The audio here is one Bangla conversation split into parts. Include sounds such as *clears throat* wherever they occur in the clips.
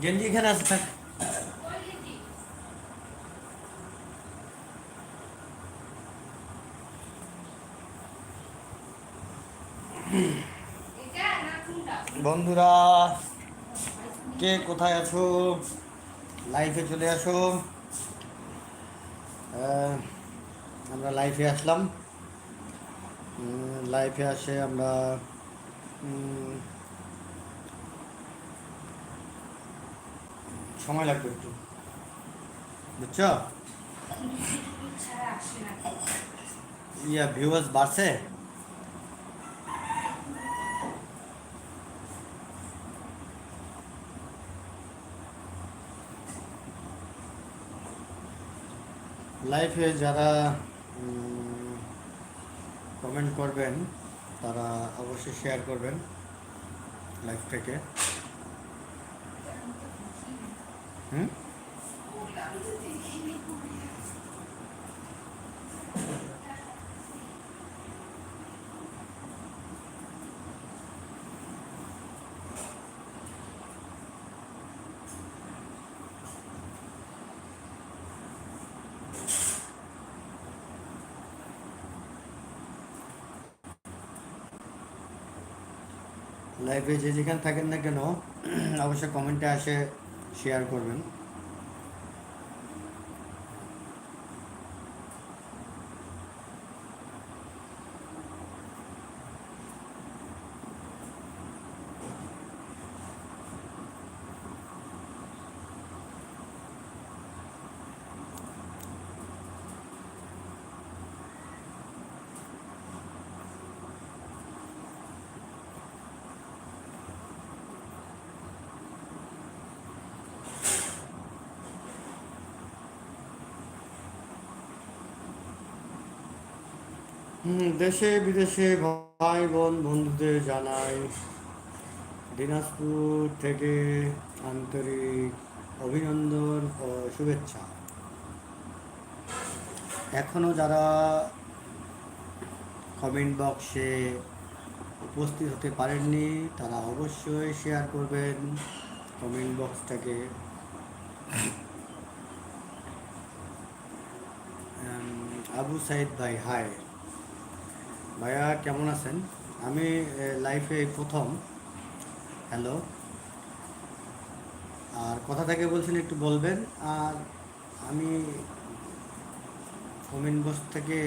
গেঞ্জি এখানে আছে, থাক। বন্ধুরা, কে কোথায় আছো? লাইফে চলে আসো। আমরা লাইফে আসলাম। লাইফে আসে আমরা সময় লাগবে একটু। বুঝছ? ইয়া ভিউয়ার্স বাড়ছে? লাইফে যারা কমেন্ট করবেন, তারা অবশ্যই শেয়ার করবেন লাইফ থেকে হুম? যে যেখানে থাকেন না কেন *clears throat* অবশ্যই কমেন্টে আসে। শেয়ার করবেন। দেশে, বিদেশে ভাই বোন, বন্ধুদের জানাই। দিনাজপুর থেকে আন্তরিক অভিনন্দন ও শুভেচ্ছা। এখনও যারা কমেন্ট বক্সে উপস্থিত হতে পারেননি, তারা অবশ্যই শেয়ার করবেন কমেন্ট বক্সটাকে আবু সাইদ ভাই হাই ভাইয়া কেমন আছেন? আমি লাইফে প্রথম। হ্যালো আর কথা থেকে বলছেন একটু বলবেন। আর আমি কমেন্ট বক্স থেকে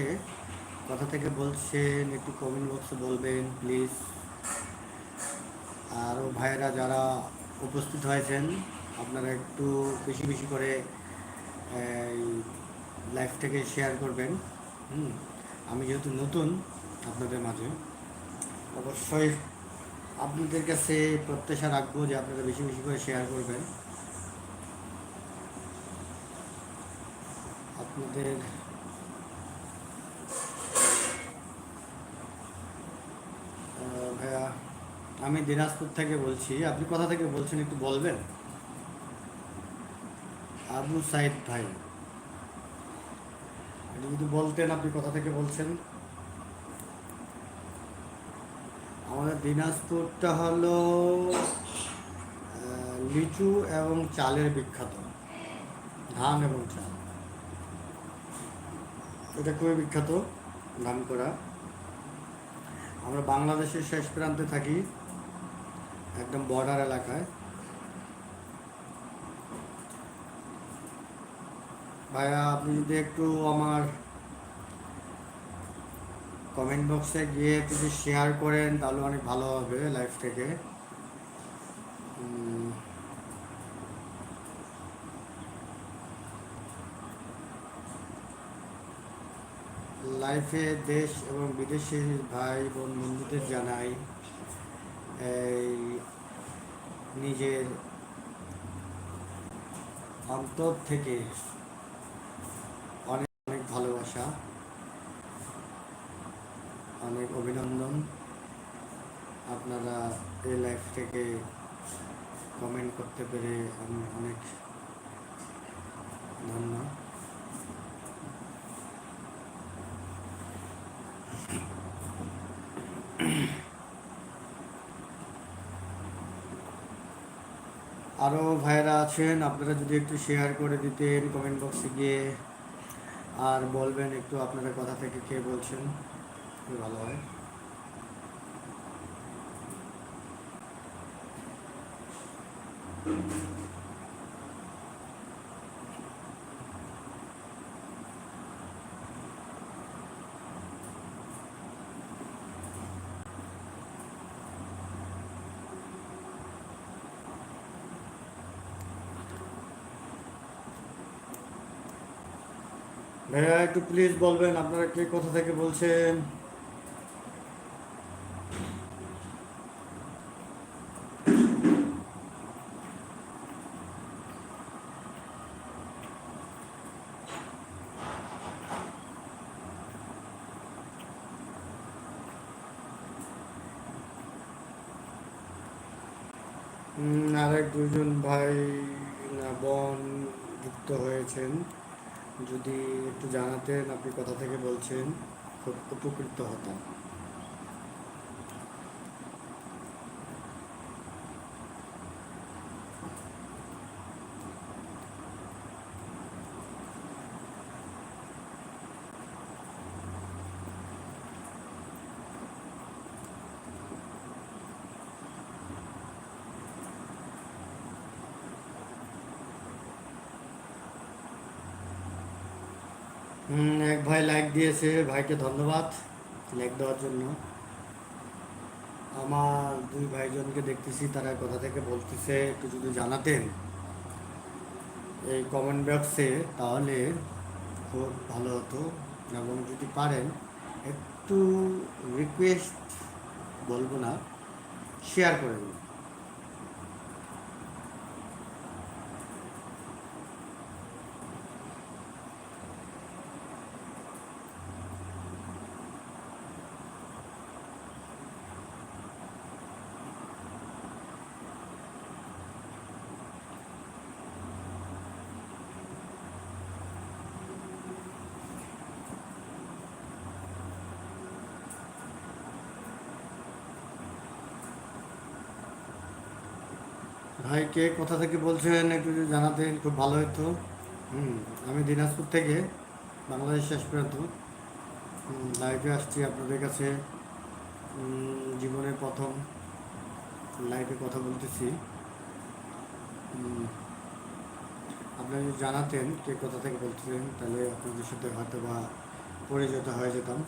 কথা থেকে বলছেন, একটু কমেন্ট বক্সে বলবেন প্লিজ আরও ভাইয়েরা যারা উপস্থিত হয়েছেন, আপনারা একটু বেশি বেশি করে লাইফ থেকে শেয়ার করবেন। হুম, আমি যেহেতু নতুন আপনাদের মাঝে। অবশ্যই আপনাদের কাছে প্রত্যাশা রাখব যে আপনারা বেশি বেশি করে শেয়ার করবেন। আপনাদের ভাইয়া, আমি দিনাজপুর থেকে বলছি। আপনি কোথা থেকে বলছেন একটু বলবেন? আবু সাইদ ভাই। যদি বলতেন আপনি কোথা থেকে বলছেন? আমাদের দিনাজপুরটা হলো লিচু এবং চালের বিখ্যাত। ধান এবং চাল। এটা খুবই বিখ্যাত, ধান করা। আমরা বাংলাদেশের শেষ প্রান্তে থাকি, একদম বর্ডার এলাকায়। ভাইয়া, আপনি যদি একটু আমার কমেন্ট বক্সে গিয়ে যদি শেয়ার করেন, তাহলে অনেক ভালো হবে লাইভ থেকে। লাইফে দেশ এবং বিদেশের ভাই বোন বন্ধুদের জানাই, এই নিজের অন্তর থেকে অনেক অনেক ভালোবাসা। অনেক অভিনন্দন। আপনারা এই লাইফ থেকে কমেন্ট করতে পেরে আমি অনেক ধন্য। আরও ভাইয়েরা আছেন, আপনারা যদি একটু শেয়ার করে দিতেন কমেন্ট বক্সে গিয়ে। আর বলবেন একটু আপনারা কথা থেকে কে বলছেন। খুবই ভালো হয়। ভাইয়া একটু প্লিজ বলবেন আপনারা কে কোথা থেকে বলছেন? উম, আরেক দুজন ভাই না বোন যুক্ত হয়েছেন। যদি একটু জানাতেন আপনি কোথা থেকে বলছেন খুব উপকৃত হতাম। এক ভাই লাইক দিয়েছে, ভাইকে ধন্যবাদ লাইক দেওয়ার জন্য। আমার দুই ভাইজনকে দেখতেছি, তারা কোথা থেকে বলতেছে, একটু যদি জানাতেন এই কমেন্ট বক্সে তাহলে খুব ভালো হতো। এবং যদি পারেন, একটু রিকোয়েস্ট বলব না শেয়ার করে দিন। ভাই কে কোথা থেকে বলছেন একটু যদি জানাতেন খুব ভালো হতো হুম আমি দিনাজপুর থেকে বাংলাদেশ শেষ পর্যন্ত। লাইভে আসছি আপনাদের কাছে। উম, জীবনে প্রথম লাইভে কথা বলতেছি। উম, আপনি যদি জানাতেন কে কোথা থেকে বলছিলেন তাহলে আপনাদের সাথে হয়তো বা পরিচিত হয়ে যেতাম।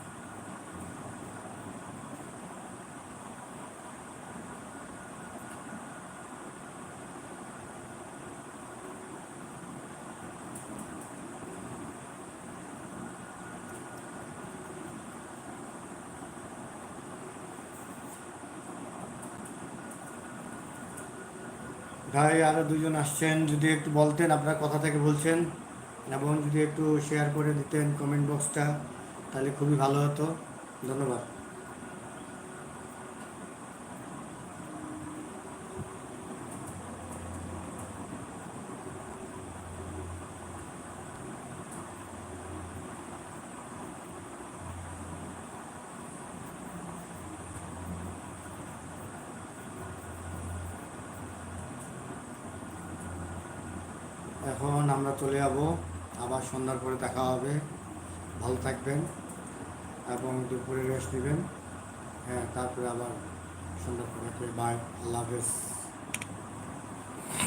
ভাই আরও দুজন আসছেন। যদি একটু বলতেন আপনার কথা থেকে বলছেন এবং যদি একটু শেয়ার করে দিতেন কমেন্ট বক্সটা তাহলে খুবই ভালো হতো। ধন্যবাদ। এখন আমরা চলে যাব। আবার সন্ধ্যার পরে দেখা হবে। ভালো থাকবেন এবং দুপুরে রেস্ট নেবেন। হ্যাঁ তারপরে আবার সন্ধ্যার পরে। বাই আল্লাহ হাফেজ।